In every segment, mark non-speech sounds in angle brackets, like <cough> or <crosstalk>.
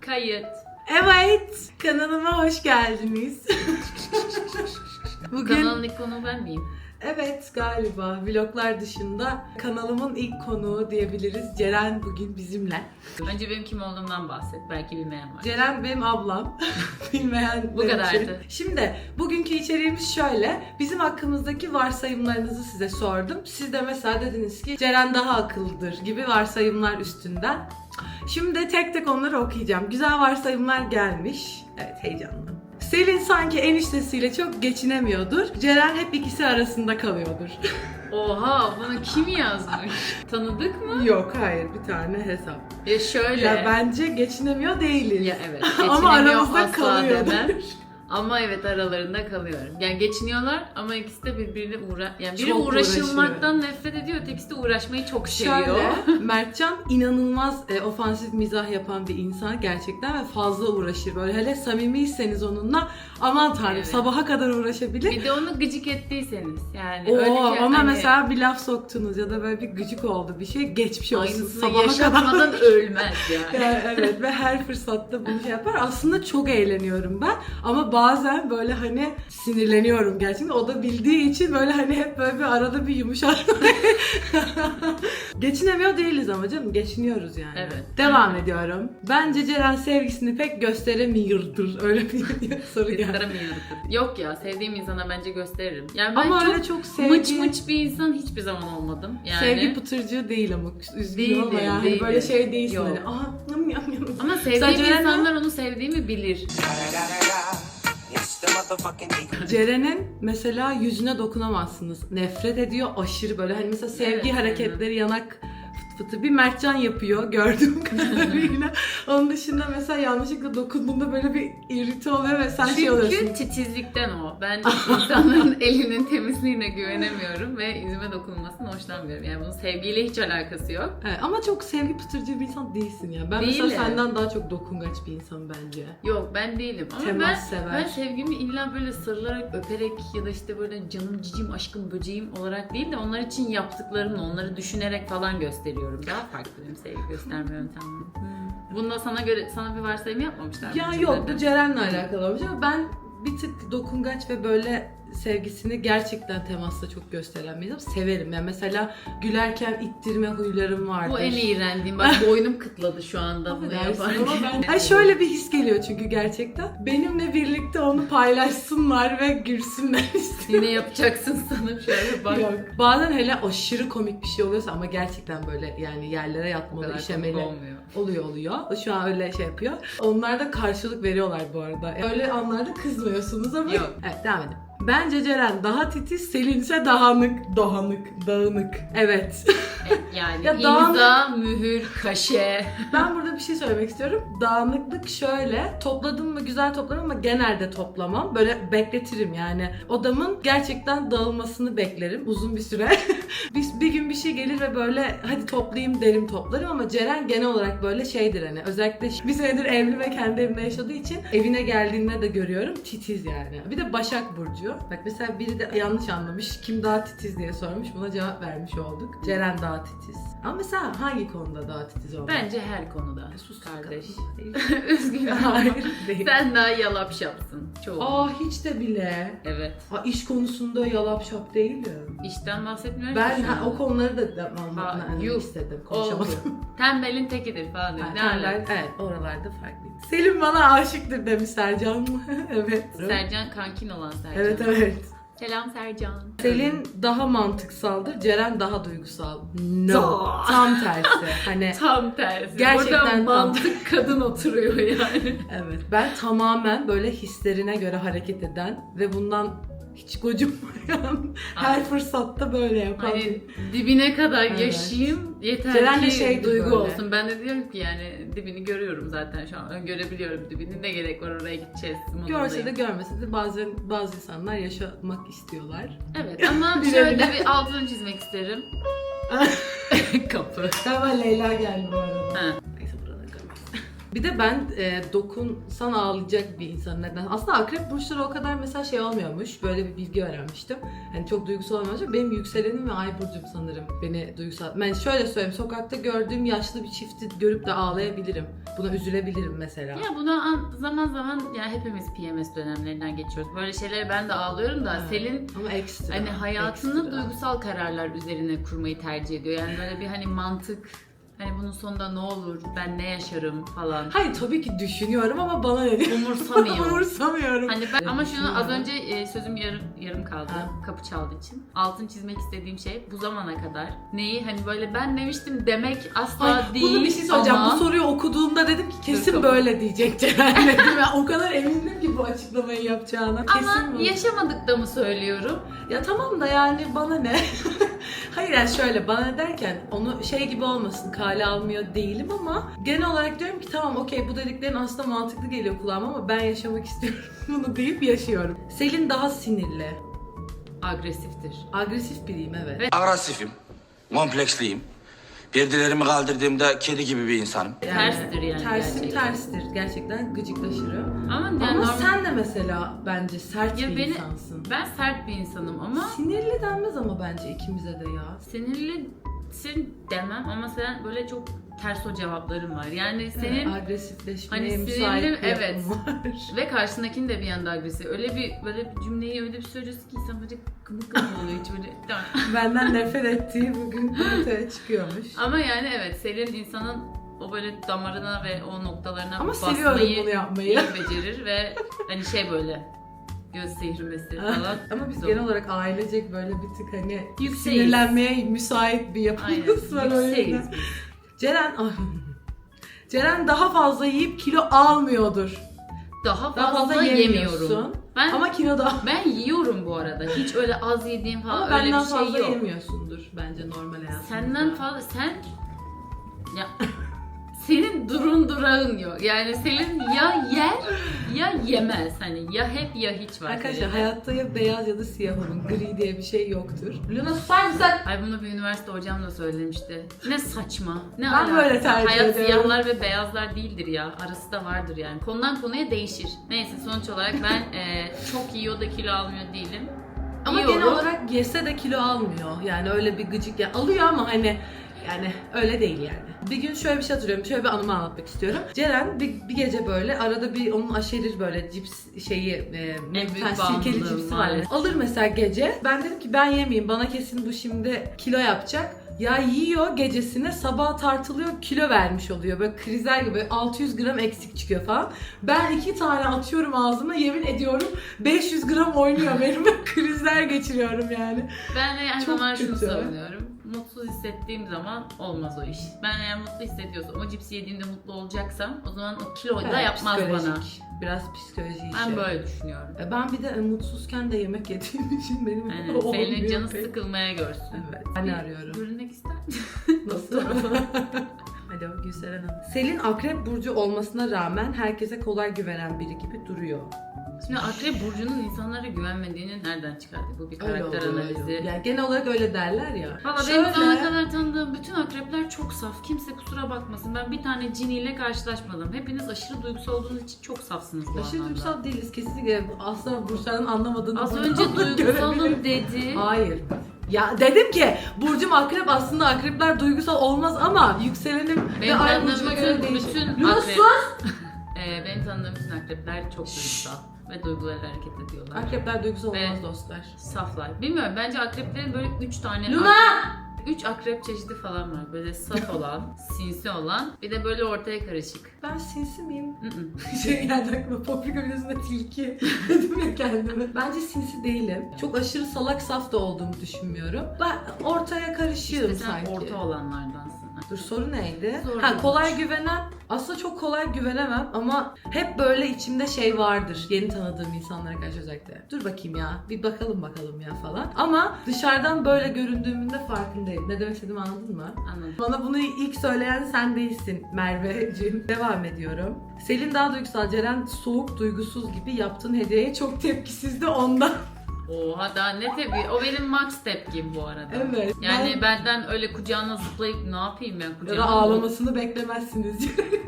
Kayıt. Evet, kanalıma hoş geldiniz. Bugün Kanalın ilk konuğu ben miyim? evet galiba vloglar dışında kanalımın ilk konuğu diyebiliriz. Ceren bugün bizimle. Önce benim kim olduğumdan bahset. Belki bilmeyen var. Ceren benim ablam. <laughs> Bilmeyen Bu kadardı. Şimdi bugünkü içeriğimiz şöyle. Bizim hakkımızdaki varsayımlarınızı size sordum. Siz de mesela dediniz ki Ceren daha akıllıdır gibi varsayımlar üstünden. Şimdi tek tek onları okuyacağım. Güzel varsayımlar gelmiş. Evet heyecanlı. Selin sanki eniştesiyle çok geçinemiyordur. Ceren hep ikisi arasında kalıyordur. <laughs> Oha bunu kim yazmış? Tanıdık mı? Yok hayır bir tane hesap. Ya şöyle. Ya bence geçinemiyor değiliz. Ya evet. <laughs> Ama aramızda asla kalıyordur. demem. <laughs> Ama evet aralarında kalıyorum. Yani geçiniyorlar ama ikisi de birbiriyle uğra... Yani biri Çok uğraşılmaktan nefret ediyor, ötekisi de uğraşmayı çok seviyor. Şöyle, <laughs> Mertcan inanılmaz e, ofansif mizah yapan bir insan gerçekten ve fazla uğraşır. Böyle hele samimiyseniz onunla aman tanrım Evet. sabaha kadar uğraşabilir. Bir de onu gıcık ettiyseniz yani. Oo, öyle ki ona hani mesela bir laf soktunuz ya da böyle bir gıcık oldu bir şey geçmiş olsun aynısını sabaha kadar. <laughs> ölmez yani. Yani evet ve her fırsatta bunu şey yapar. Aslında çok eğleniyorum ben ama bazen böyle hani sinirleniyorum gerçekten. O da bildiği için böyle hani hep böyle bir arada bir yumuşak. <laughs> Geçinemiyor değiliz ama canım geçiniyoruz yani. Evet. Devam ediyorum. Bence Ceren sevgisini pek gösteremiyordur. Öyle bir <laughs> soru geldi. Gösteremiyordur. Yok ya sevdiğim insana bence gösteririm. Yani ben Ama çok öyle çok sevgi, mıç mıç bir insan hiçbir zaman olmadım. Yani sevgi pıtırcığı değil ama üzgün Değilim, olma yani. değilim. Böyle şey değilsin Yok. hani. Aha yam yam yam. ama sevdiğim Ceren'le- insanlar onu sevdiğimi bilir. <laughs> Ceren'in mesela yüzüne dokunamazsınız. Nefret ediyor aşırı böyle. Hani mesela sevgi Evet, hareketleri yanak fıtı bir Mertcan yapıyor gördüğüm kadarıyla. <laughs> Onun dışında mesela yanlışlıkla dokunduğunda böyle bir irite oluyor ve sen şey oluyorsun. Çünkü titizlikten o. Ben insanların <laughs> elinin temizliğine güvenemiyorum ve yüzüme dokunulmasını hoşlanmıyorum. Yani bunun sevgiyle hiç alakası yok. Evet, ama çok sevgi pıtırcı bir insan değilsin ya. Ben mesela Değilim. senden daha çok dokungaç bir insanım bence. Yok ben değilim ama Temas ben, sever. ben sevgimi illa böyle sarılarak, öperek ya da işte böyle canım cicim, aşkım, böceğim olarak değil de onlar için yaptıklarımla, onları düşünerek falan gösteriyorum. Daha farklı benim sevgi gösterme yöntemim. Bunda sana göre sana bir varsayım yapmamışlar. mı Ya yok bu Ceren'le alakalı olmuş ama ben bir tık dokungaç ve böyle sevgisini gerçekten temasla çok gösteren bir insanım. Severim. Yani mesela gülerken ittirme huylarım vardır. Bu en iğrendiğim. Bak <laughs> boynum kıtladı şu anda bunu yaparken. ama ben... <laughs> Şöyle bir his geliyor çünkü gerçekten. Benimle birlikte onu paylaşsınlar ve gülsünler <laughs> istiyorum. Yine yapacaksın sanırım şöyle bak. Yok. Bazen hele aşırı komik bir şey oluyorsa ama gerçekten böyle yani yerlere yatmalı, işemeli. olmuyor. Oluyor oluyor. Şu an öyle şey yapıyor. Onlar da karşılık veriyorlar bu arada. Öyle anlarda kızmıyorsunuz ama. Yok. Evet devam edelim. Bence Ceren daha titiz, Selin ise dağınık. Dağınık, dağınık. Evet. E, Yani <laughs> Ya imza, mühür, kaşe. <laughs> ben burada bir şey söylemek istiyorum. Dağınıklık şöyle. Topladım mı güzel toplarım ama genelde toplamam. Böyle bekletirim yani. Odamın gerçekten dağılmasını beklerim uzun bir süre. <laughs> bir, bir gün bir şey gelir ve böyle hadi toplayayım derim toplarım ama Ceren genel olarak böyle şeydir hani. Özellikle bir senedir evli ve kendi evinde yaşadığı için evine geldiğinde de görüyorum titiz yani. Bir de Başak Burcu. Bak mesela biri de yanlış anlamış. Kim daha titiz diye sormuş. Buna cevap vermiş olduk. Ceren daha titiz. Ama mesela hangi konuda daha titiz olmak? Bence her konuda. Sus kardeş. <laughs> Üzgünüm. Hayır değil. Sen daha yalapşapsın. Çoğu. Aa hiç de bile. Evet. Aa, iş konusunda yalap şap değilim. İşten bahsetmiyorum Ben ha, o konuları da Ha, anlatmak yuh. istedim. Konuşamadım. Tembelin tekidir falan diyor. Ha, Ne tembel- alaka? evet oralarda farklıyım. Selim bana aşıktır demiş Sercan. <laughs> evet. Sercan kankin olan Sercan. Evet evet. Selam Sercan. Selin daha mantıksaldır, Ceren daha duygusal. No. Tam tersi. Hani <laughs> Tam tersi. Gerçekten Burada tam. mantık <laughs> kadın oturuyor yani. evet ben tamamen böyle hislerine göre hareket eden ve bundan hiç gocunmayan <laughs> her fırsatta böyle yapan. Hani dibine kadar Evet. yaşayayım yeter Ceren ki şeydi duygu böyle. olsun. Ben de diyorum ki yani dibini görüyorum zaten şu an. Görebiliyorum dibini. Ne gerek var oraya gideceğiz. Görse de görmese de bazen bazı insanlar yaşamak istiyorlar. Evet ama <laughs> şöyle bir altını çizmek isterim. <laughs> Kapı. Galiba Leyla geldi bu arada. Ha. Bir de ben e, dokunsan ağlayacak bir insan neden? Aslında akrep burçları o kadar mesela şey olmuyormuş. Böyle bir bilgi öğrenmiştim. Hani çok duygusal olmuyormuş. Benim yükselenim ve ay burcum sanırım beni duygusal. Ben şöyle söyleyeyim. Sokakta gördüğüm yaşlı bir çifti görüp de ağlayabilirim. Buna üzülebilirim mesela. Ya buna an- zaman zaman ya hepimiz PMS dönemlerinden geçiyoruz. Böyle şeylere ben de ağlıyorum da Evet. Selin Ama ekstra. hani hayatını ekstra. duygusal kararlar üzerine kurmayı tercih ediyor. Yani böyle bir hani mantık hani bunun sonunda ne olur, ben ne yaşarım falan. Hayır tabii ki düşünüyorum ama bana ne diyor? Umursamıyor. <laughs> Umursamıyorum. Hani ben ama şunu az önce e, sözüm yarım yarım kaldı. Ha. Kapı çaldığı için. Altın çizmek istediğim şey bu zamana kadar neyi hani böyle ben demiştim demek asla Ay, değil. bunu bir şey söyleyeceğim. ama- Bu soruyu okuduğumda dedim ki kesin Dur, böyle diyecek Ceren. Ben o kadar emindim ki bu açıklamayı yapacağına. Kesin ama bu. yaşamadık da mı söylüyorum? Ya tamam da yani bana ne? <laughs> Hayır yani şöyle bana derken onu şey gibi olmasın kale almıyor değilim ama genel olarak diyorum ki tamam okey bu dediklerin aslında mantıklı geliyor kulağıma ama ben yaşamak <laughs> istiyorum bunu deyip yaşıyorum. Selin daha sinirli. Agresiftir. Agresif biriyim evet. Agresifim, kompleksliyim. Perdelerimi kaldırdığımda kedi gibi bir insanım. Terstir yani Tersim gerçekten. terstir. Gerçekten gıcıklaşırım. Ama, yani Ama normal- sen de mesela bence sert Ya bir beni- insansın. ben sert bir insanım ama Sinirli denmez ama bence ikimize de ya. Sinirlisin demem ama sen böyle çok ters o cevapların var. Yani senin Evet, agresifleşmeye Hani müsait sinirli, bir evet. var. ve karşındakinin de bir yanda agresif. Öyle bir böyle bir cümleyi öyle bir söylüyorsun ki insan böyle kımık kımık oluyor hiç böyle. <laughs> Benden nefret ettiği bugün ortaya çıkıyormuş. ama yani evet Selin insanın o böyle damarına ve o noktalarına Ama basmayı bunu yapmayı. iyi becerir ve hani şey böyle göz seyirmesi falan. Ama biz Zor. genel olarak ailecek böyle bir tık hani Yükseğiz. sinirlenmeye müsait bir yapımız var o yüzden. Yükseğiz biz. Ceren Ceren daha fazla yiyip kilo almıyordur. Daha Daha fazla, fazla yemiyorum. yemiyorsun. Ben Ama kilo da ben yiyorum bu arada. Hiç öyle az yediğim falan ama öyle benden bir şey fazla yok. yemiyorsundur bence normal hayatında. Senden fazla sen ya senin durun durağın yok. Yani senin ya yer ya yemez. Hani ya hep ya hiç var. Arkadaşlar senin. hayatta ya beyaz ya da siyah olun. Gri diye bir şey yoktur. Luna mısın? Ay bunu bir üniversite hocam da söylemişti. Ne saçma. Ne Ben alaka? böyle tercih Hayat ediyorum. siyahlar ve beyazlar değildir ya. Arası da vardır yani. Konudan konuya değişir. Neyse sonuç olarak ben <laughs> e, çok yiyor da kilo almıyor değilim. Ama Yiyorum. genel olarak yese de kilo almıyor. Yani öyle bir gıcık ya alıyor ama hani yani öyle değil yani. Bir gün şöyle bir şey hatırlıyorum. Şöyle bir anımı anlatmak istiyorum. Ceren bir, bir gece böyle arada bir onun aşerir böyle cips şeyi e, büyük Mekten sirkeli bağımlılığım cipsi var. maalesef. Alır mesela gece. Ben dedim ki ben yemeyeyim. Bana kesin bu şimdi kilo yapacak. Ya yiyor gecesine sabah tartılıyor kilo vermiş oluyor. Böyle krizler gibi 600 gram eksik çıkıyor falan. Ben iki tane atıyorum ağzıma yemin ediyorum 500 gram oynuyor benim. <laughs> Krizler geçiriyorum yani. Ben de her Çok zaman şunu kötü. savunuyorum. Mutsuz hissettiğim zaman olmaz o iş. Ben eğer mutlu hissediyorsam, o cipsi yediğimde mutlu olacaksam o zaman o kiloyu da Evet, yapmaz psikolojik. bana. Biraz psikoloji işi. Ben böyle düşünüyorum. E, Ben bir de e, mutsuzken de yemek yediğim <laughs> için benim Yani olmuyor senin canı pek. sıkılmaya görsün. Evet. Ben arıyorum. Görünmek ister misin? <laughs> Nasıl? <laughs> Alo Gülseren Hanım. Selin akrep burcu olmasına rağmen herkese kolay güvenen biri gibi duruyor. Şimdi Akrep Burcu'nun insanlara güvenmediğini nereden çıkardı? Bu bir karakter oluyor, öyle analizi. oluyor. Yani genel olarak öyle derler ya. Valla benim Şöyle- zamana kadar tanıdığım bütün akrepler çok saf. Kimse kusura bakmasın. Ben bir tane ciniyle karşılaşmadım. Hepiniz aşırı duygusal olduğunuz için çok safsınız bu Aşırı anlamda. duygusal değiliz kesinlikle. Asla burçların anlamadığını Az önce duygusalım dedi. Hayır. Ya dedim ki Burcum akrep aslında akrepler duygusal olmaz ama yükselenim ve Benim ay tanıdığım burcuma göre bütün, değişir. bütün Luna akrep, sus! <laughs> Ee, benim tanıdığım bütün akrepler çok duygusal ve duygularıyla hareket ediyorlar. Akrepler duygusal Ve- olmaz dostlar. Saflar. Bilmiyorum bence akreplerin böyle üç tane Luna! akrep- üç akrep çeşidi falan var. Böyle saf <laughs> olan, sinsi olan, bir de böyle ortaya karışık. Ben sinsi miyim? <laughs> Şey geldi aklıma paprika videosunda tilki <laughs> dedim ya kendime. Bence sinsi değilim. Çok aşırı salak saf da olduğumu düşünmüyorum. Ben ortaya karışığım İşte sen sanki. orta olanlardansın. Dur soru neydi? Zor ha kolay güvenen aslında çok kolay güvenemem ama hep böyle içimde şey vardır yeni tanıdığım insanlara karşı özellikle. Dur bakayım ya bir bakalım bakalım ya falan. Ama dışarıdan böyle göründüğümün de farkındayım. Ne demek istediğimi anladın mı? Anladım. Bana bunu ilk söyleyen sen değilsin Merveciğim. <laughs> Devam ediyorum. Selin daha duygusal, Ceren soğuk, duygusuz gibi yaptığın hediyeye çok tepkisizdi ondan. Oha daha ne tabii. O benim max tepkim bu arada. Evet. Yani ben- benden öyle kucağına zıplayıp ne yapayım ben Ya da kucağına ağlamasını beklemezsiniz.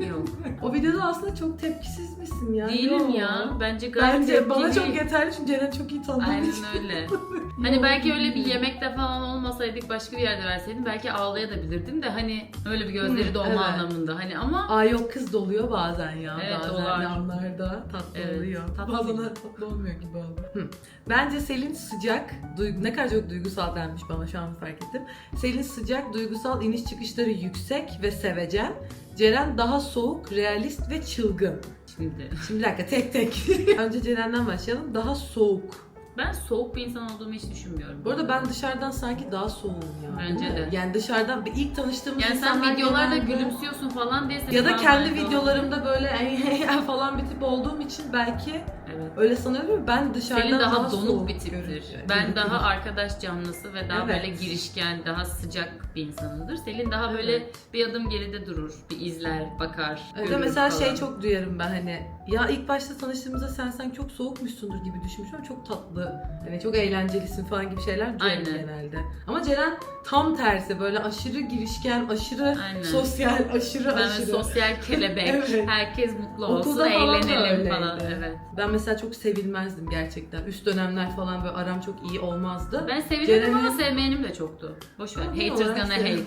Yok. o videoda aslında çok tepkisiz misin ya? Değilim Yo. ya. Bence gayet Bence bana tepkili. çok yeterli çünkü Ceren çok iyi tanıdığım Aynen için. öyle. <laughs> Hani belki öyle bir yemekte falan olmasaydık başka bir yerde verseydim belki ağlayabilirdim de hani öyle bir gözleri Hı, dolma evet. anlamında. Hani ama Ay yok kız doluyor bazen ya. Evet, bazen dolar. yanlarda tatlı Evet, oluyor. tatlı bazen tatlı olmuyor gibi oldu. Bence Selin sıcak, duygu, ne kadar çok duygusal denmiş bana şu an fark ettim. Selin sıcak, duygusal, iniş çıkışları yüksek ve sevecen. Ceren daha soğuk, realist ve çılgın. şimdi Şimdi bir dakika tek tek. <laughs> Önce Ceren'den başlayalım. Daha soğuk. Ben soğuk bir insan olduğumu hiç düşünmüyorum. Bu arada ben dışarıdan sanki daha soğuğum ya. Bence de. Yani dışarıdan ilk tanıştığımız yani sen insanlar videolarda genelde- gülümsüyorsun falan diye seni Ya da kendi videolarımda böyle <laughs> falan bir tip olduğum için belki Evet. öyle sanıyorum. Ben dışarıdan Selin daha, donuk soğuk bir tiptir. görünüyorum. Ben daha bir- arkadaş canlısı ve daha Evet. böyle girişken, daha sıcak bir insanımdır. Selin daha böyle bir adım geride durur, bir izler, bakar, Evet, görür mesela falan. şey çok duyarım ben hani ya ilk başta tanıştığımızda sen sen çok soğukmuşsundur gibi düşünmüştüm ama çok tatlı hani çok eğlencelisin falan gibi şeyler Aynen. genelde. Ama Ceren tam tersi böyle aşırı girişken, aşırı Aynen. sosyal, aşırı Ben aşırı. sosyal <laughs> kelebek, Evet. herkes mutlu olsun, Okulda falan eğlenelim falan. Evet. Ben mesela çok sevilmezdim gerçekten. Üst dönemler falan böyle aram çok iyi olmazdı. Ben sevilmedim ama sevmeyenim de çoktu. Boş ver. Haters gonna hate.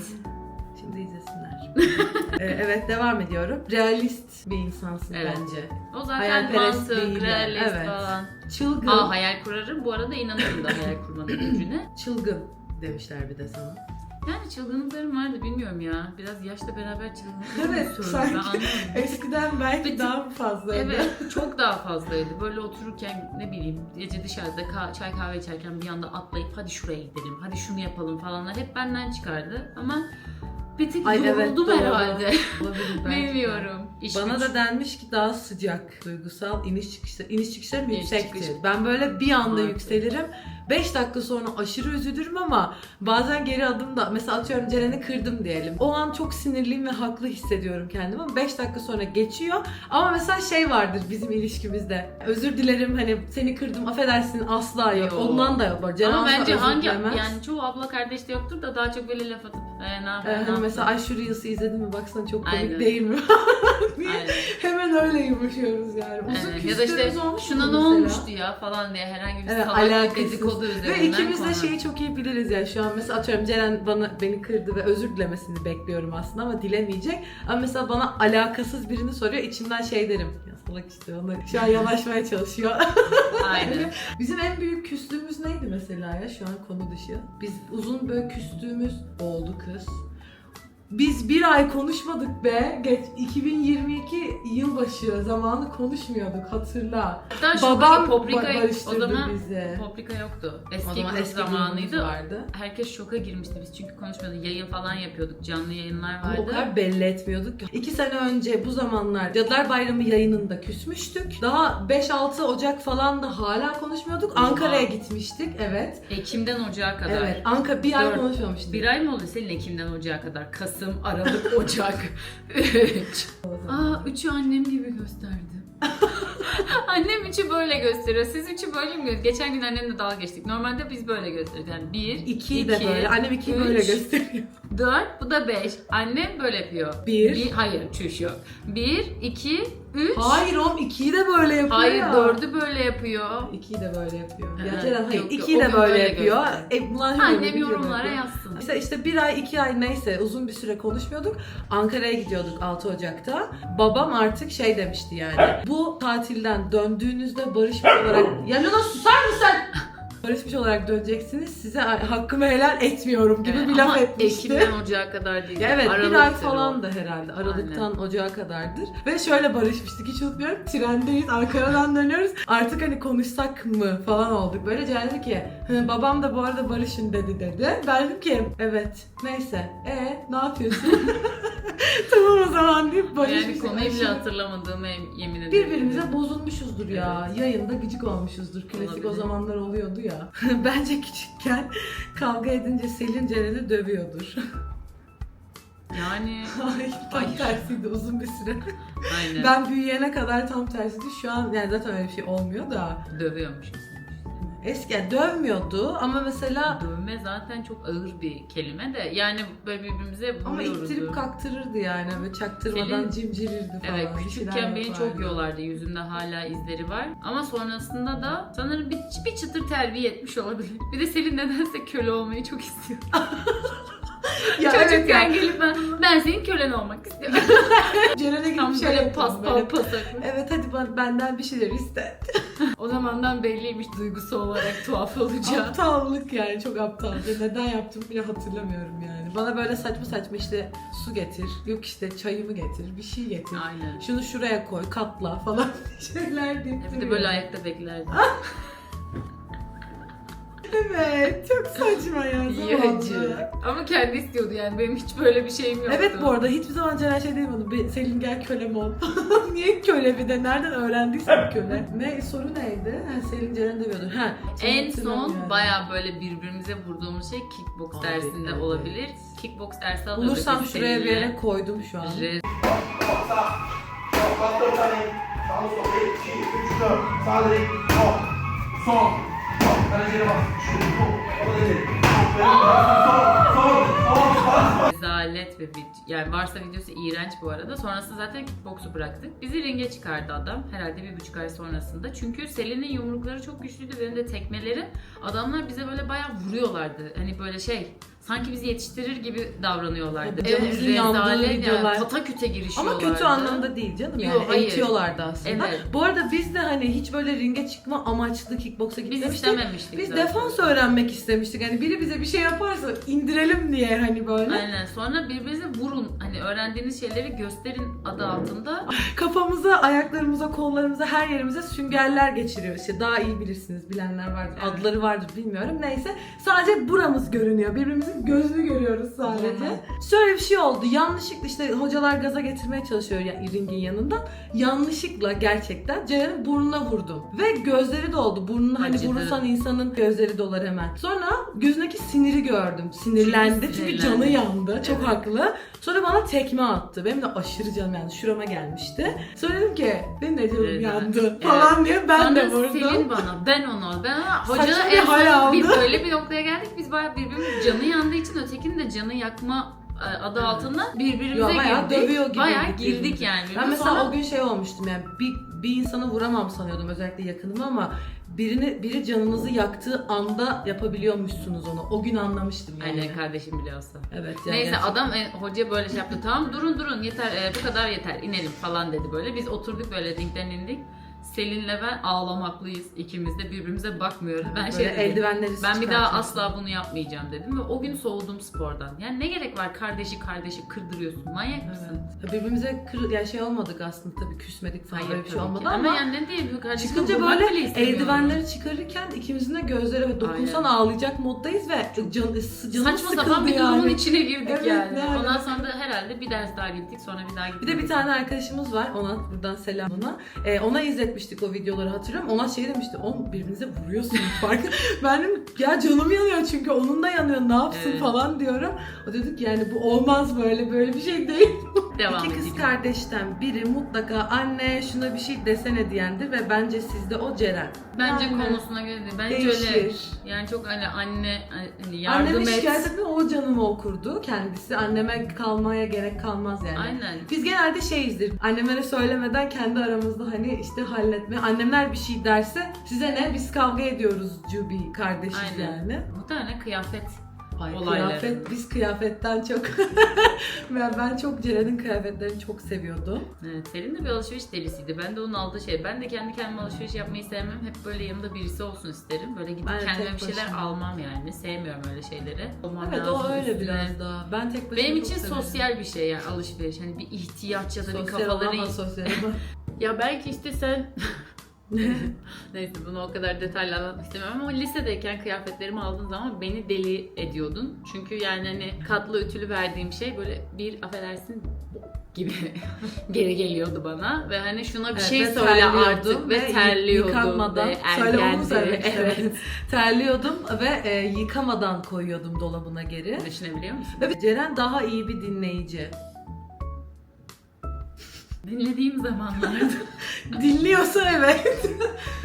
Şimdi izlesinler. <laughs> Ee, evet devam ediyorum. Realist bir insansın Evet. bence. O zaten Hayalperest mantık, değil yani, realist evet. falan. Çılgın. Aa hayal kurarım. Bu arada inanırım da hayal kurmanın gücüne. <laughs> Çılgın demişler bir de sana. Yani çılgınlıklarım vardı bilmiyorum ya. Biraz yaşla beraber çılgınlıklarım Evet, sanki. Anlamadım. Eskiden belki tık- daha mı fazlaydı? Evet <laughs> çok daha fazlaydı. Böyle otururken ne bileyim gece dışarıda ka- çay kahve içerken bir anda atlayıp hadi şuraya gidelim, hadi şunu yapalım falanlar hep benden çıkardı. Ama bir tık Ay, evet, yoruldum doğru. herhalde. Olabilir belki. Bilmiyorum. İş Bana güç. da denmiş ki daha sıcak, duygusal, iniş çıkışlar. İniş çıkışlarım yüksektir. çıkış. Ben böyle bir anda Artık. yükselirim. 5 dakika sonra aşırı üzülürüm ama bazen geri adım da mesela atıyorum Ceren'i kırdım diyelim. O an çok sinirliyim ve haklı hissediyorum kendimi ama 5 dakika sonra geçiyor. Ama mesela şey vardır bizim ilişkimizde. Özür dilerim hani seni kırdım affedersin asla yok. Yok. Ondan da yok. Ceren Ama bence hangi dilemez. yani çoğu abla kardeş de yoktur da daha çok böyle laf atıp e, ne Ee, yapayım hani ne yapayım. mesela ay şu Reels'i izledin mi baksana çok komik Aynen. değil mi? <laughs> Aynen. Hemen öyle yumuşuyoruz yani. Uzun Aynen. Ya da işte şuna ne olmuştu ya falan diye herhangi bir Evet, salak bir üzerinden Ve ikimiz de konu. şeyi çok iyi biliriz ya şu an mesela atıyorum Ceren bana beni kırdı ve özür dilemesini bekliyorum aslında ama dilemeyecek. Ama mesela bana alakasız birini soruyor içimden şey derim. Ya salak işte ona şu an yanaşmaya çalışıyor. <laughs> Aynen. <laughs> Bizim en büyük küstüğümüz neydi mesela ya şu an konu dışı? Biz uzun böyle küstüğümüz oldu kız. Biz bir ay konuşmadık be. Geç 2022 yılbaşı zamanı konuşmuyorduk hatırla. Hatta Babam Poprika ba- barıştırdı o zaman bizi. Poprika yoktu. O Eski zaman kız eski zamanıydı. vardı. Herkes şoka girmişti biz çünkü konuşmuyorduk. Yayın falan yapıyorduk. Canlı yayınlar Ama vardı. o kadar belli etmiyorduk ki. İki sene önce bu zamanlar Cadılar Bayramı yayınında küsmüştük. Daha 5-6 Ocak falan da hala konuşmuyorduk. Oha. Ankara'ya gitmiştik. Evet. Ekim'den Ocağa kadar. Evet. Ankara bir ay Dört. konuşmamıştık. Bir ay mı oldu senin Ekim'den Ocağa kadar? Kasım, Aralık, <laughs> Ocak. Üç. Aa, üçü annem gibi gösterdi. <laughs> Annem üçü böyle gösteriyor. Siz üçü böyle mi gösteriyor? Geçen gün annemle dalga geçtik. Normalde biz böyle gösteriyoruz. Yani bir, de iki, böyle. Annem ikiyi üç, böyle gösteriyor. dört, bu da beş. Annem böyle yapıyor. Bir. hayır, çüş yok. Bir, iki, üç. Hayır oğlum ikiyi de böyle yapıyor Hayır, ya. dördü böyle yapıyor. İkiyi de böyle yapıyor. Ya Ceren hayır yok, yok. ikiyi O de gün böyle böyle yapıyor. E, bunlar Annem yorumlara böyle. yazsın. İşte, işte bir ay, iki ay neyse uzun bir süre konuşmuyorduk. Ankara'ya gidiyorduk 6 Ocak'ta. Babam artık şey demişti yani. Bu tatilden döndüğünüzde barışmış olarak... Ya Luna susar mısın? Barışmış olarak döneceksiniz. Size hakkımı helal etmiyorum gibi Evet, bir laf etmişti. Ekim'den Ocağa kadar değil. Evet bir ay falan o. da herhalde. Aralıktan Ocağa kadardır. Ve şöyle barışmıştık hiç unutmuyorum. Trendeyiz Ankara'dan dönüyoruz. Artık hani konuşsak mı falan olduk. Böyle Ceren dedi ki "Hı, babam da bu arada barışın dedi dedi. Ben dedim ki evet neyse. E ne yapıyorsun? <laughs> tamam o zaman deyip barışmıştık. Yani konuyu bile hatırlamadığımı em- yemin ederim. Birbirimize bozulmuşuzdur ya. Yayında gıcık olmuşuzdur. Klasik Olabilir. o zamanlar oluyordu ya. <laughs> Bence küçükken kavga edince Selin Ceren'i dövüyordur. Yani <laughs> Hayır tam Hayır. tersiydi uzun bir süre. aynen. Ben büyüyene kadar tam tersiydi. Şu an yani zaten öyle bir şey olmuyor da. Dövüyormuş. Eski yani dövmüyordu ama mesela Dövme zaten çok ağır bir kelime de yani böyle birbirimize ama vuruyoruz. ittirip kaktırırdı yani ve çaktırmadan Selin- cimcirirdi falan. Evet bir şeyler küçükken beni çok yapardı. yolardı. Yüzümde hala izleri var. Ama sonrasında da sanırım bir, bir çıtır terbiye etmiş olabilir. Bir de Selin nedense köle olmayı çok istiyor. <laughs> <laughs> Ya evet Çocukken ya. gelip ben, ben senin kölen olmak istiyorum. <laughs> Ceren'e gibi Tam şey böyle yapalım, paspal pasaklı. Evet hadi ben- benden bir şeyler iste. <laughs> O zamandan belliymiş duygusu olarak tuhaf olacağı. Aptallık yani çok aptalca. Neden yaptım bile hatırlamıyorum yani. Bana böyle saçma saçma işte su getir, yok işte çayımı getir, bir şey getir. Aynen. Şunu şuraya koy, katla falan şeyler deyip Bir de böyle ayakta beklerdim. Evet, çok saçma ya. Yiyacı. Ama kendi istiyordu yani benim hiç böyle bir şeyim yoktu. Evet bu arada hiçbir zaman Ceren şey değil bana. "Be- Selin gel kölem ol. <laughs> Niye köle bir de? Nereden öğrendiysen köle. Ne soru neydi? Ha, Selin Ceren demiyordu. Ha, En hatırlamıyorum son yani. baya böyle birbirimize vurduğumuz şey kickbox Abi, dersinde evet. olabilir. Kickbox dersi alıyorduk Bulursam biz şuraya bir yere koydum şu an. Re- Sağ sol 1, 2, 3, 4. Sağ direkt. Sol. Sol. Rezalet bir video. Yani varsa videosu iğrenç bu arada. Sonrasında zaten kickboksu bıraktık. Bizi ringe çıkardı adam. Herhalde bir buçuk ay sonrasında. Çünkü Selin'in yumrukları çok güçlüydü. Benim de tekmeleri. Adamlar bize böyle bayağı vuruyorlardı. Hani böyle şey sanki bizi yetiştirir gibi davranıyorlardı. Tabii canımızın yandığı rezalet videolar. yani pataküte girişiyorlardı. Ama kötü anlamda değil canım. Yani Yo, hayır. eğitiyorlardı aslında. Evet. Bu arada biz de hani hiç böyle ringe çıkma amaçlı kickboksa Biz gitmemiştik. istememiştik. Biz zaten. defans öğrenmek istemiştik. Hani biri bize bir şey yaparsa indirelim diye hani böyle. Aynen. Sonra birbirinize vurun. Hani öğrendiğiniz şeyleri gösterin adı altında. Kafamıza, ayaklarımıza, kollarımıza, her yerimize süngerler geçiriyor. İşte daha iyi bilirsiniz. Bilenler vardır. Evet. Adları vardır bilmiyorum. Neyse. Sadece buramız görünüyor. Birbirimizin gözünü görüyoruz sadece. Şöyle bir şey oldu. Yanlışlıkla işte hocalar gaza getirmeye çalışıyor ya ringin yanından. Yanlışlıkla gerçekten Ceren'in burnuna vurdum. Ve gözleri doldu. Burnuna hani Acıdı. vurursan insanın gözleri dolar hemen. Sonra gözündeki siniri gördüm. Sinirlendi. Çünkü Çünkü, sinirlendi. canı yandı. Çok Evet. haklı. Sonra bana tekme attı. Benim de aşırı canım yandı. Şurama gelmişti. Sonra dedim ki benim de canım Evet. yandı Evet. falan diye ben de Sonra vurdum. Selin bana, ben ona, ben ona. Hoca Saçma bir en hal son aldı. biz öyle bir noktaya geldik. Biz bayağı birbirimiz canı yandığı için ötekinin de canı yakma e, adı Evet. altında birbirimize Yo, bayağı girdik. dövüyor gibi Bayağı girdik girdik yani. Ben mesela Sonra- o gün şey olmuştum yani bir, bir insanı vuramam sanıyordum özellikle yakınımı ama birini biri canınızı yaktığı anda yapabiliyormuşsunuz onu. O gün anlamıştım yani. Aynen kardeşim bile olsa. Evet yani Neyse gerçekten. adam e, hocaya böyle şey yaptı. Tamam durun durun yeter e, bu kadar yeter inelim falan dedi böyle. Biz oturduk böyle ringden indik. Selin'le ben ağlamaklıyız ikimiz de birbirimize bakmıyoruz. Ben Böyle şey dedim. eldivenleri Ben bir daha çıkartıyorsun. asla bunu yapmayacağım dedim ve o gün soğudum spordan. Yani ne gerek var kardeşi kardeşi kırdırıyorsun manyak mısın? Evet. Birbirimize kır, yani şey olmadık aslında tabii küsmedik falan öyle bir şey tabii olmadı ama, yani ne diyeyim kardeşim çıkınca vurmak böyle bile istemiyorum. eldivenleri çıkarırken ikimizin de gözleri ve dokunsan ağlayacak moddayız ve can, canımız Saçma sıkıldı sapan bir yani. durumun içine girdik Evet, yani. yani. Ondan sonra da herhalde bir ders daha gittik sonra bir daha gittik. Bir de bir tane arkadaşımız var. Ona buradan selam ona. Ee, ona izletmiştik o videoları hatırlıyorum. Ona şey demişti. Oğlum birbirinize vuruyorsunuz <laughs> farkı. ben dedim ya canım yanıyor çünkü onun da yanıyor. Ne yapsın Evet. falan diyorum. O dedik yani bu olmaz böyle böyle bir şey değil. <laughs> Devam İki kız edelim. kardeşten biri mutlaka anne şuna bir şey desene diyendir ve bence sizde o Ceren. Bence Yani konusuna göre değil. Bence Değişir. öyle. Yani çok hani anne hani yardım Anneme et. şikayet etme o canımı okurdu kendisi. Anneme kalmaya gerek kalmaz yani. Aynen. Biz genelde şeyizdir. Annemlere söylemeden kendi aramızda hani işte halletme. Annemler bir şey derse size ne biz kavga ediyoruz Cubi kardeşiz Aynen. yani. Muhtemelen kıyafet. Ay Olayları. kıyafet biz kıyafetten çok <laughs> ben, ben çok Ceren'in kıyafetlerini çok seviyordum. Evet, Selin de bir alışveriş delisiydi. Ben de onun aldığı şey. Ben de kendi kendime alışveriş yapmayı sevmem. Hep böyle yanımda birisi olsun isterim. Böyle gidip Ben kendime bir şeyler almam yani. Sevmiyorum öyle şeyleri. Olmam evet o öyle üstüne. biraz daha. Ben tek başıma Benim için severim. sosyal bir şey yani alışveriş. Hani bir ihtiyaç ya da bir Sosyal kafaları... ama sosyal ama. <laughs> Ya belki işte sen... <laughs> <laughs> Neyse bunu o kadar detaylı anlatmak istemiyorum ama lisedeyken kıyafetlerimi aldığın zaman beni deli ediyordun. Çünkü yani hani katlı ütülü verdiğim şey böyle bir affedersin gibi <laughs> geri geliyordu bana ve hani şuna bir Evet, şey söyle artık ve ve terliyordum yıkanmadan- ve ergendi. <laughs> Evet. Terliyordum ve e, yıkamadan koyuyordum dolabına geri. Düşünebiliyor musun? Ve Ceren daha iyi bir dinleyici. Dinlediğim zamanlarda. <laughs> Dinliyorsa evet.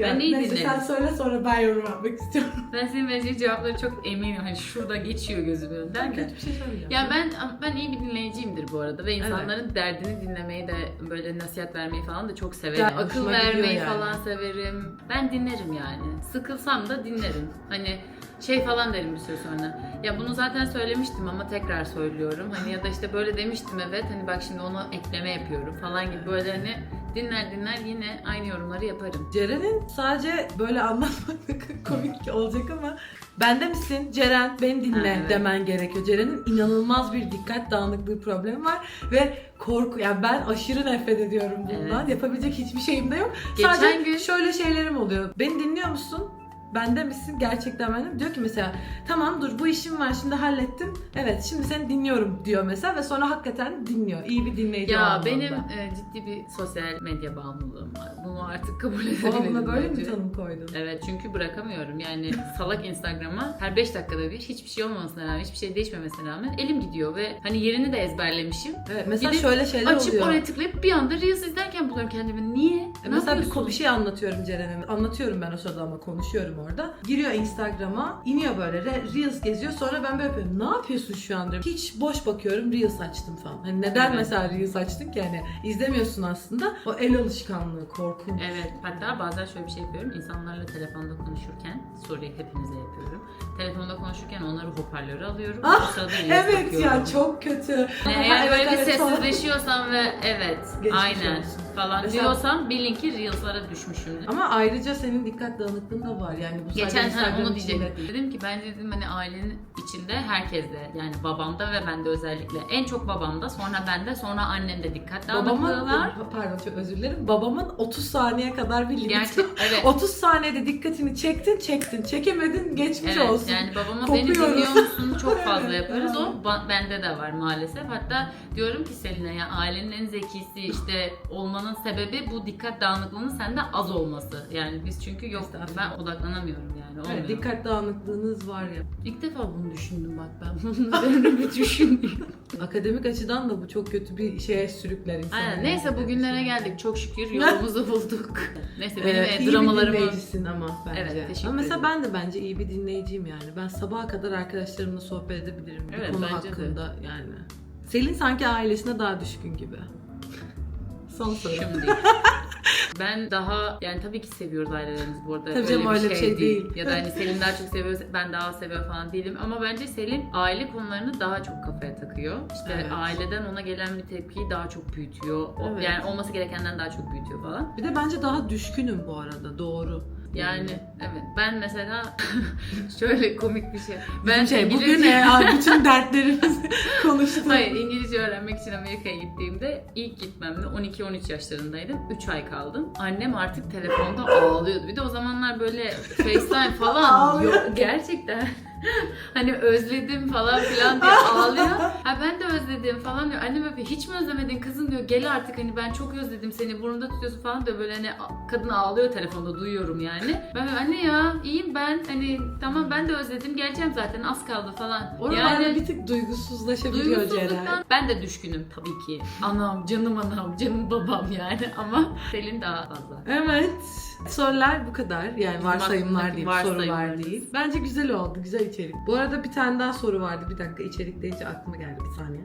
Ben neyi Neyse dinlerim? sen söyle sonra ben yorum yapmak istiyorum. ben senin vereceğin cevapları çok eminim. Hani şurada geçiyor gözümün önünden de. Kötü bir şey söyleyeceğim. Ya ben ben iyi bir dinleyiciyimdir bu arada ve insanların derdini dinlemeyi de böyle nasihat vermeyi falan da çok severim. Gel- Akıl hoşuma gidiyor vermeyi yani. falan severim. Ben dinlerim yani. Sıkılsam da dinlerim. Hani şey falan derim bir süre sonra. Ya bunu zaten söylemiştim ama tekrar söylüyorum. Hani ya da işte böyle demiştim evet. Hani bak şimdi onu ekleme yapıyorum falan gibi böyle hani dinler dinler yine aynı yorumları yaparım. Ceren'in sadece böyle anlatmak <laughs> komik olacak ama bende misin Ceren beni dinle Ha, evet. demen gerekiyor. Ceren'in inanılmaz bir dikkat dağınıklığı problemi var ve korku yani ben aşırı nefret ediyorum bundan. Yapabilecek hiçbir şeyim de yok. Geçen Sadece gün- şöyle şeylerim oluyor. Beni dinliyor musun? Bende misin? Gerçekten bende mi? Diyor ki mesela tamam dur bu işim var şimdi hallettim. Evet şimdi seni dinliyorum diyor mesela ve sonra hakikaten dinliyor. İyi bir dinleyici Ya benim e, ciddi bir sosyal medya bağımlılığım var. Bunu artık kabul edebilirim. Babamla böyle mi tanım koydun? Evet çünkü bırakamıyorum yani <laughs> salak Instagram'a her 5 dakikada bir hiçbir şey olmamasına rağmen hiçbir şey değişmemesine rağmen elim gidiyor ve hani yerini de ezberlemişim. Evet, mesela Gidip şöyle şeyler Açıp oluyor. oraya tıklayıp bir anda Reels izlerken buluyorum kendimi. Niye? E Ne mesela bir, bir şey anlatıyorum Ceren'e. Anlatıyorum ben o sırada ama konuşuyorum orada. Giriyor Instagram'a, iniyor böyle Re- Reels geziyor. Sonra ben böyle yapıyorum. Ne yapıyorsun şu an diyorum. Hiç boş bakıyorum Reels açtım falan. Hani neden Evet. mesela Reels açtın ki hani izlemiyorsun aslında. O el alışkanlığı, korkunç. Evet hatta bazen şöyle bir şey yapıyorum. İnsanlarla telefonda konuşurken, soruyu hepinize yapıyorum. Telefonda konuşurken onları hoparlöre alıyorum. Ah, Evet bakıyorum. ya çok kötü. Yani eğer evet, böyle bir evet, sessizleşiyorsam ve evet Geçmiş aynen olsun. falan Mesela- diyorsam bilin ki Reels'lara düşmüşümdür. Ama ayrıca senin dikkat dağınıklığın da var. Yani bu sadece Geçen ha, onu diyecektim. Dedim ki bence dedim hani ailenin içinde herkeste yani babamda ve bende özellikle en çok babamda sonra bende sonra annemde dikkat Babamın, dağınıklığı var. pardon çok özür dilerim. Babamın 30 saniye kadar bir limiti Gerçek evet. 30 saniyede dikkatini çektin, çektin. Çekemedin, geçmiş Evet olsun. yani babama beni dinliyor musun <laughs> çok fazla yaparız o yani. bende de var maalesef hatta diyorum ki Selin'e ya ailenin en zekisi işte olmanın sebebi bu dikkat dağınıklığının sende az olması yani biz çünkü yok ben odaklanamıyorum yani olmuyor. Evet, dikkat dağınıklığınız var ya. İlk defa bunu düşündüm bak ben bunun üzerine bir düşündüm. <laughs> Akademik açıdan da bu çok kötü bir şeye sürükler insanı. Aynen. Neyse bugünlere geldik. Çok şükür <laughs> yolumuzu bulduk. Neyse benim Ee, e, iyi bir dramalarımı dinleyicisin ama bence. Evet, teşekkür ama mesela ederim. ben de bence iyi bir dinleyiciyim yani. Ben sabaha kadar arkadaşlarımla sohbet edebilirim bir Evet, konu bence de. hakkında yani. Selin sanki ailesine daha düşkün gibi. Son soru. Şimdi. Ben daha yani tabii ki seviyoruz ailelerimizi bu arada. Tabii canım, öyle bir şey değil. Ya da hani Selin daha çok seviyor, ben daha seviyor falan değilim. Ama bence Selin aile konularını daha çok kafaya takıyor. İşte Evet. aileden ona gelen bir tepkiyi daha çok büyütüyor. Evet. Yani olması gerekenden daha çok büyütüyor falan. Bir de bence daha düşkünüm bu arada doğru. Yani evet ben mesela <laughs> şöyle komik bir şey. ben şey bugün İngilizce- e, <laughs> bütün dertlerimizi <laughs> konuştuk. Hayır İngilizce öğrenmek için Amerika'ya gittiğimde ilk gitmemde 12-13 yaşlarındaydım. 3 ay kaldım. Annem artık telefonda ağlıyordu. Bir de o zamanlar böyle FaceTime falan yok gerçekten. <laughs> hani özledim falan filan diye ağlıyor. Ha ben de özledim falan diyor. Annem böyle hiç mi özlemedin kızım diyor. Gel artık hani ben çok özledim seni burnumda tutuyorsun falan diyor. Böyle hani kadın ağlıyor telefonda duyuyorum yani. Ben böyle, anne ya iyiyim ben hani tamam ben de özledim geleceğim zaten az kaldı falan. Oralarda bir tık duygusuzlaşabiliyor Ceren. Ben de düşkünüm tabii ki. Anam, canım anam, canım babam yani ama Selin daha fazla. Evet. Sorular bu kadar. Yani varsayımlar değil, sorular değil. Bence güzel oldu, güzel içerik. Bu arada bir tane daha soru vardı. Bir dakika içerik deyince aklıma geldi bir saniye.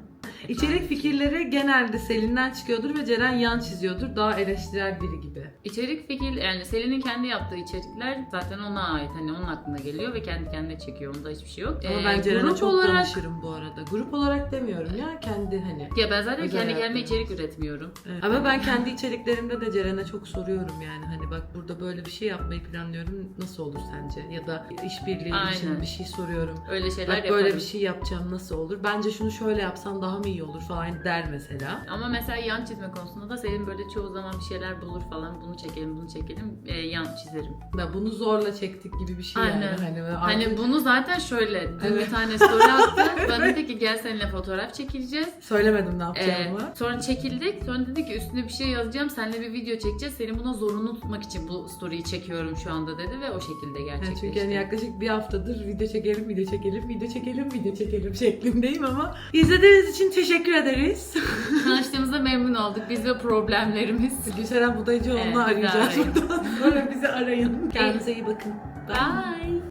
İçerik fikirleri genelde Selin'den çıkıyordur ve Ceren yan çiziyordur. Daha eleştirel biri gibi. İçerik fikir yani Selin'in kendi yaptığı içerikler zaten ona ait. Hani onun aklına geliyor ve kendi kendine çekiyor. Onda hiçbir şey yok. Ama Ee, ben Ceren'e çok olarak danışırım bu arada. Grup olarak demiyorum ya kendi hani. ya ben zaten kendi kendime içerik üretmiyorum. Evet. Ama ben kendi içeriklerimde de Ceren'e çok soruyorum yani. Hani bak burada böyle bir şey yapmayı planlıyorum. Nasıl olur sence? Ya da işbirliği için Aynen. bir şey soruyorum. Öyle şeyler Bak yaparım. böyle bir şey yapacağım nasıl olur? Bence şunu şöyle yapsam daha mı iyi olur falan der mesela. Ama mesela yan çizme konusunda da Selin böyle çoğu zaman bir şeyler bulur falan. Bunu çekelim, bunu çekelim. Ee, yan çizerim. Ya bunu zorla çektik gibi bir şey yani. Aynen. Hani, böyle Hani artık bunu zaten şöyle dün Evet. bir tane story attı. <laughs> Bana dedi ki gel seninle fotoğraf çekileceğiz. söylemedim ne Ee, yapacağımı. sonra çekildik. Sonra dedi ki üstüne bir şey yazacağım. Seninle bir video çekeceğiz. Seni buna zorunlu tutmak için bu story'i çekiyorum şu anda dedi ve o şekilde Yani gerçekleşti. çünkü hani yaklaşık bir haftadır video çekelim, video çekelim, video çekelim, video çekelim şeklindeyim ama izlediğiniz için teşekkür ederiz. Tanıştığımızda memnun olduk. Biz ve problemlerimiz. Gülseren Budayıcıoğlu'nu Evet, arayacağız. arayın. Bundan sonra bizi arayın. Kendinize iyi bakın. Bye.